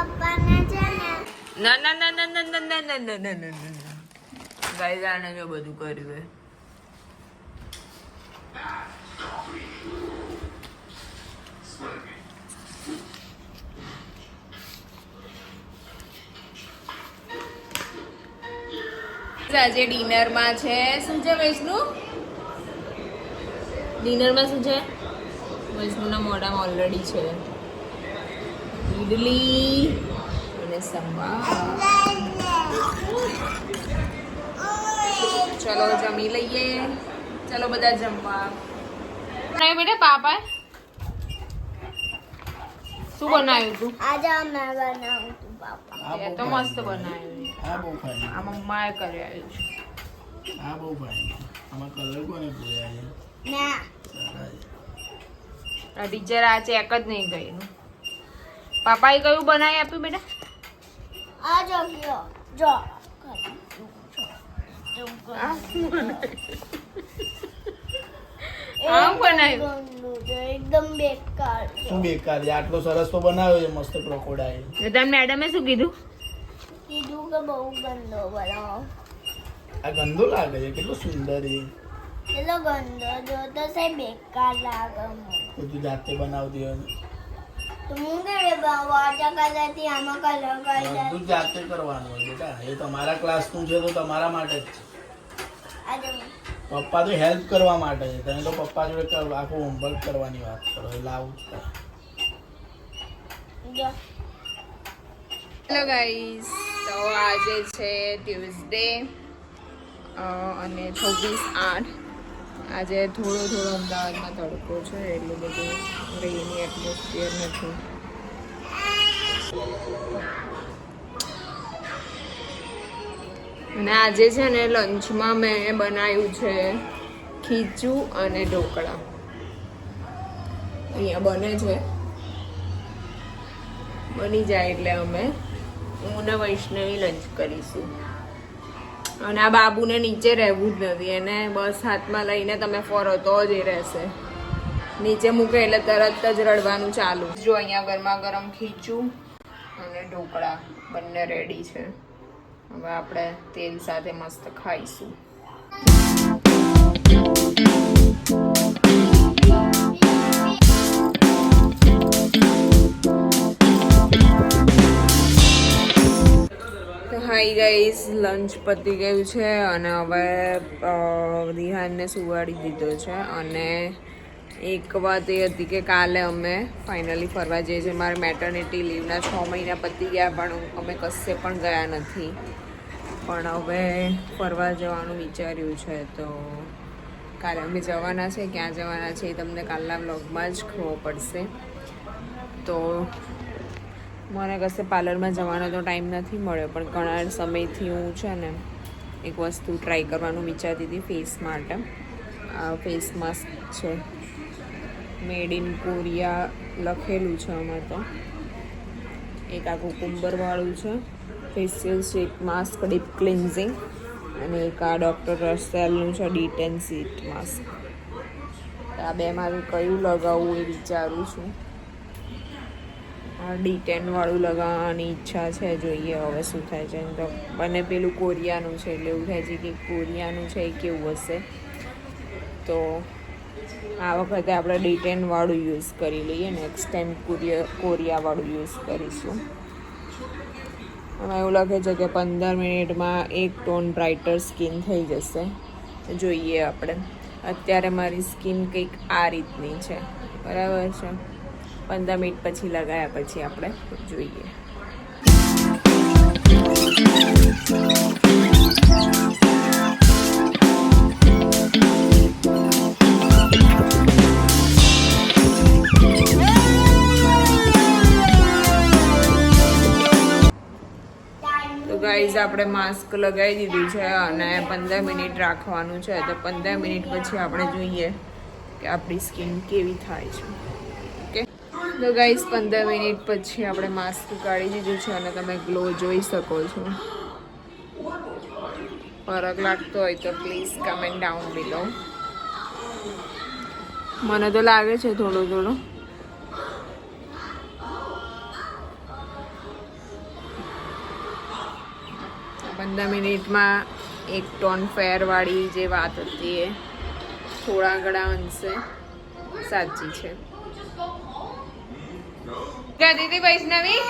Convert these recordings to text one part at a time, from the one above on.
પપ્પાને છે ને ના ના ના ના ના ના ના ના ના ના ના ના ગાઈઝ આને જો બધું કર્યું હે આજે ડિનરમાં છે શું છે વૈષ્ણુ ડિનરમાં શું છે વૈષ્ણુના મોઢામાં ઓલરેડી છે ઈડલી અને સંભાર ચલો જમી લઈએ ચલો બધા જમવા બનાવ્યું બેટા પાપા શું બનાવ્યું તું આજે અમે બનાવ્યું તું પાપા એ તો મસ્ત બનાવ્યું આ બહુ ફાઈન આ મમ્માએ કર્યું છે આ બહુ ફાઈન આમાં કલર કોને પૂર્યા છે ના ટીચર આ ચેક જ નહીં કર્યું પાપાએ કયું બનાવી આપ્યું બેટા? આ જો ગયો જો. આમ બનાવ્યું? એકદમ બેકાર શું બેકાર છે? આટલો સરસ તો બનાવ્યો છે મસ્ત ક્રોકોડાઈલ તને મેડમે શું કીધું? કીધું કે બહુ ગંદો બનાવો. આ ગંદો લાગે છે કેટલો સુંદર છે. એટલો ગંદો જો તો સાહેબ બેકાર લાગે તું જાતે બનાવતી હોય બધું જાતે કરવાનું હોય બેટા. એ તમારા ક્લાસનું છે તો તમારા માટે જ છે. પપ્પા તો હેલ્પ કરવા માટે છે. તમે તો પપ્પા જોડે આખું હોમવર્ક કરવાની વાત કરો. એટલે આવું જ. હેલો ગાઈસ તો આજે છે ટ્યુઝડે અને છવ્વીસ આઠ. આજે થોડો થોડો અમદાવાદમાં તડકો છે, એટલું બધું રેની એટમોસ્ફિયર નથી. અને આજે છે ને લંચમાં મેં બનાવ્યું છે ખીચું અને ઢોકળા. અહીંયા બને છે. બની જાય એટલે અમે. હું ને વૈષ્ણવી લંચ કરીશું. અને આ બાબુને નીચે રહેવું જ નથી. એને બસ હાથમાં લઈને તમે ફરો તો જ એ રહેશે. નીચે મૂકે એટલે તરત જ રડવાનું ચાલુ. જો અહીંયા ગરમા ગરમ ખીચું અને ઢોકળા બંને રેડી છે. હવે આપણે તેલ સાથે મસ્ત ખાઈશું. ગાઈસ લંચ પતી ગયું છે અને હવે રિહાનને સુવાડી દીધો છે અને એક વાત એ હતી કે કાલે અમે ફાઇનલી ફરવા જઈએ છીએ. મારે મેટર્નિટી લીવના છ મહિના પતી ગયા પણ અમે કશે પણ ગયા નથી. પણ હવે ફરવા જવાનું વિચાર્યું છે તો કાલે અમે જવાના છે, ક્યાં જવાના છે એ તમને કાલના વ્લોગમાં જ ખબર પડશે. તો મને કશે પાર્લરમાં જવાનો તો ટાઈમ નથી મળ્યો, પણ ઘણા સમયથી હું છે ને એક વસ્તુ ટ્રાય કરવાનું વિચારતી હતી ફેસ માટે. આ ફેસ માસ્ક છે. મેડ ઇન કોરિયા લખેલું છે આમાં તો. એક આ કુકુંબરવાળું છે. Facial sheet mask deep cleansing અને એક આ ડૉક્ટર રસેલનું છે ડીટેન સીટ માસ્ક આ બેમાંથી કયું લગાવવું એ વિચારું છું. ડી ટેન વાળું લગાવવાની ઈચ્છા છે, જોઈએ હવે શું થાય છે. તો મને પેલું કોરિયાનું છે એટલે એવું થાય છે કે કોરિયાનું છે એ કેવું હશે. તો આ વખતે આપણે ડી ટેન વાળું યુઝ કરી લઈએ, નેક્સ્ટ ટાઈમ કોરિયા કોરિયા વાળું યુઝ કરીશું. એમાં એવું લખે છે કે પંદર મિનિટમાં એક ટોન બ્રાઇટર સ્કિન થઈ જશે. જોઈએ આપણે. અત્યારે મારી સ્કિન કંઈક આ રીતની છે. બરાબર છે? પંદર મિનિટ પછી લગાવ્યા પછી આપણે જોઈએ. ગાઈઝ આપણે માસ્ક લગાવી દીધું છે અને પંદર મિનિટ રાખવાનું છે. તો પંદર મિનિટ પછી આપણે જોઈએ કે આપણી સ્કિન કેવી થાય છે. તો ગાઈઝ પંદર મિનિટ પછી આપણે માસ્ક કાઢી દીધું છે અને તમે ગ્લો જોઈ શકો છો. ફરક લાગતો હોય તો પ્લીઝ કમેન્ટ ડાઉન બિલો મને તો લાગે છે થોડું થોડું. પંદર મિનિટમાં એક ટોન ફેરવાળી જે વાત હતી એ થોડા ઘણા અંશે સાચી છે. ક્યાં દીદી વૈષ્ણવી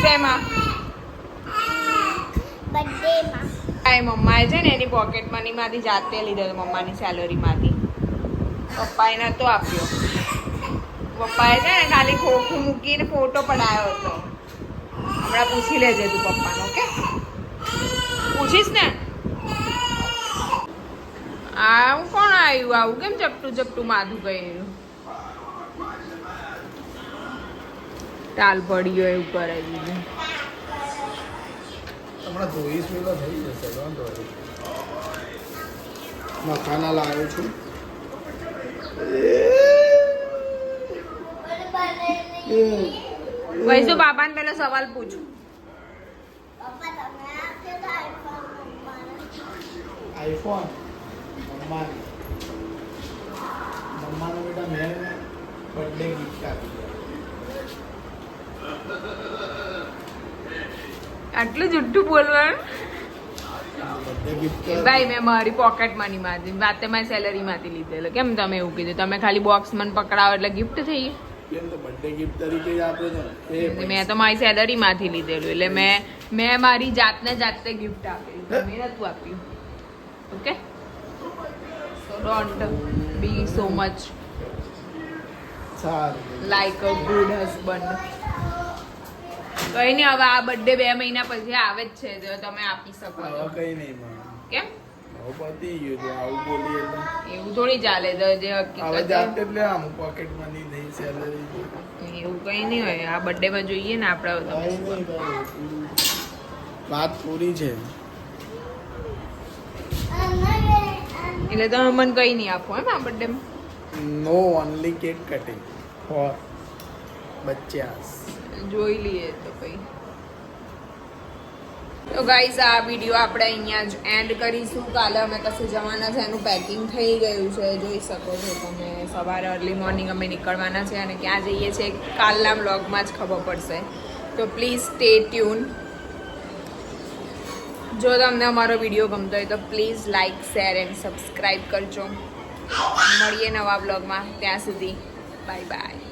શેમાં બર્થડેમાં મમ્માએ છે ને એની પોકેટ મનીમાંથી જાતે લીધો હતો મમ્માની સેલરીમાંથી પપ્પાએ નહોતો આપ્યો પપ્પાએ છે ને ખાલી ખોખું મૂકીને ફોટો પડાયો હતો। હમણાં પૂછી લેજે તું પપ્પાનો, ઓકે? પૂછીશ ને? આવું કોણ આવ્યું આવું કેમ ચપટું ચપટું માથું કર્યું? ટાલ પડ્યો એવું કરે દીધું હમણાં ધોઈશ પેલો થઈ જશે વાંધો મખાના લાવ્યો છું. વૈસુ બાબાને પેલો સવાલ પૂછું. આઈફોન મમ્માને મમ્માને બેટા મેં બર્થડે ગિફ્ટ આપી આટલું જુઠ્ઠું બોલવાનું ભાઈ મેં મારી પોકેટ મની માંથી વાતે મારી સેલરી માંથી લીધેલો. કેમ તમે એવું કીધું? તમે ખાલી બોક્સ મને પકડાવો એટલે ગિફ્ટ થઈ મેં તો મારી સેલરી માંથી લીધેલું એટલે મેં મેં મારી જાતને જાતે ગિફ્ટ આપેલી. તમે નતું આપ્યું. Okay don't be so much like a good husband કઈ નહીં હવે આ બર્થડે બે મહિના પછી આવે જ છે તો તમે આપી શકો છો. કઈ નહીં કેમ? એવું થોડી ચાલે જે હકીકત એટલે આમ પોકેટ મની થઈ સેલરી એવું કઈ નહીં હોય આ બર્થડે માં જોઈએ ને આપણે. વાત પૂરી છે. એટલે તમે મને કઈ નહીં આપો એમ આ બર્થડે નો ઓનલી કેક કટિંગ ફોર બચ્ચાસ. જોઈ લઈએ તો કઈ. તો ગાઈઝ આ વીડિયો આપણે અહીંયા જ એન્ડ કરીશું. કાલે અમે કશે જવાના છે એનું પેકિંગ થઈ ગયું છે. જોઈ શકો છો તમે સવારે અર્લી મોર્નિંગ અમે નીકળવાના છે અને ક્યાં જઈએ છીએ કાલના બ્લોગમાં જ ખબર પડશે. તો પ્લીઝ સ્ટે ટ્યુન જો તમને અમારો વીડિયો ગમતો હોય તો please like share and subscribe કરજો. મળીએ નવા બ્લોગમાં ત્યાં સુધી બાય બાય